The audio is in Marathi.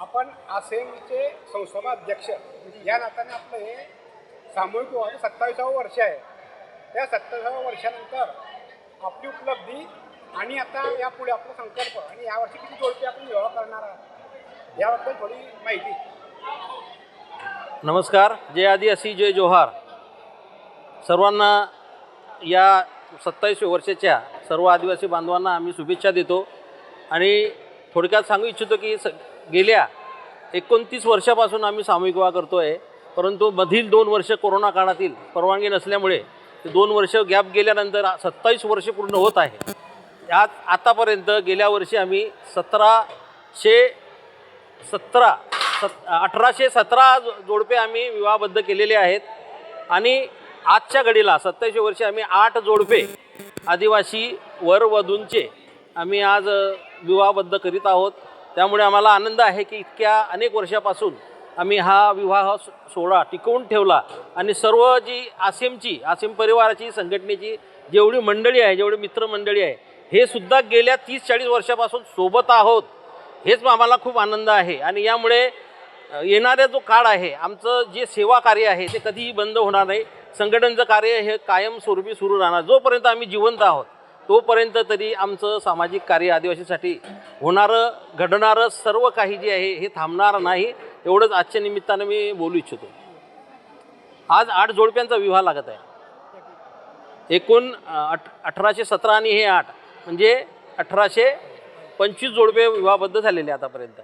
आपण आसेमचे संस्थापाध्यक्ष या नात्याने आपलं हे सामूहिक विवाह सत्तावीसावं वर्ष आहे. त्या सत्तावीसाव्या वर्षानंतर आपली उपलब्धी आणि आता यापुढे आपला संकल्प आणि यावर्षी किती जोडपे आपण विवाह करणार आहात याबद्दल थोडी माहिती. नमस्कार जय आदिवासी जय जोहार. सर्वांना या सत्तावीस वर्षाच्या सर्व आदिवासी बांधवांना आम्ही शुभेच्छा देतो. आणि थोडक्यात सांगू इच्छितो की स गेल्या एकोणतीस वर्षापासून आम्ही सामूहिक विवाह करतो आहे परंतु मधील दोन वर्ष कोरोना काळातील परवानगी नसल्यामुळे ते दोन वर्ष गॅप गेल्यानंतर सत्तावीस वर्ष पूर्ण होत आहे. यात आतापर्यंत गेल्या वर्षी आम्ही सतराशे सतरा सत अठराशे सतरा जोडपे आम्ही विवाहबद्ध केलेले आहेत. आणि आजच्या घडीला सत्याऐंशी वर्षी आम्ही आठ जोडपे आदिवासी वरवधूंचे आम्ही आज विवाहबद्ध करीत आहोत. त्यामुळे आम्हाला आनंद आहे की इतक्या अनेक वर्षापासून आम्ही हा विवाह सो- सोहळा टिकवून ठेवला आणि सर्व जी आसेमची आसेम परिवाराची संघटनेची जेवढी मंडळी आहे जेवढी मित्रमंडळी आहे हे सुद्धा गेल्या तीस चाळीस वर्षापासून सोबत आहोत. हेच आम्हाला खूप आनंद आहे आणि यामुळे अ, येणारा जो काळ आहे आमचं जे सेवा कार्य आहे ते कधीही बंद होणार नाही. संघटनचं कार्य हे कायमस्वरूपी सुरू राहणार. जोपर्यंत आम्ही जिवंत आहोत तोपर्यंत तरी आमचं सामाजिक कार्य आदिवासीसाठी होणारं घडणारं सर्व काही जे आहे हे थांबणार नाही. एवढंच आजच्या निमित्तानं मी बोलू इच्छितो. आज आठ जोडप्यांचा विवाह लागत आहे. एकूण अठ अठराशे सतरा आणि हे आठ म्हणजे अठराशे पंचवीस जोडपे विवाहबद्ध झालेले आतापर्यंत.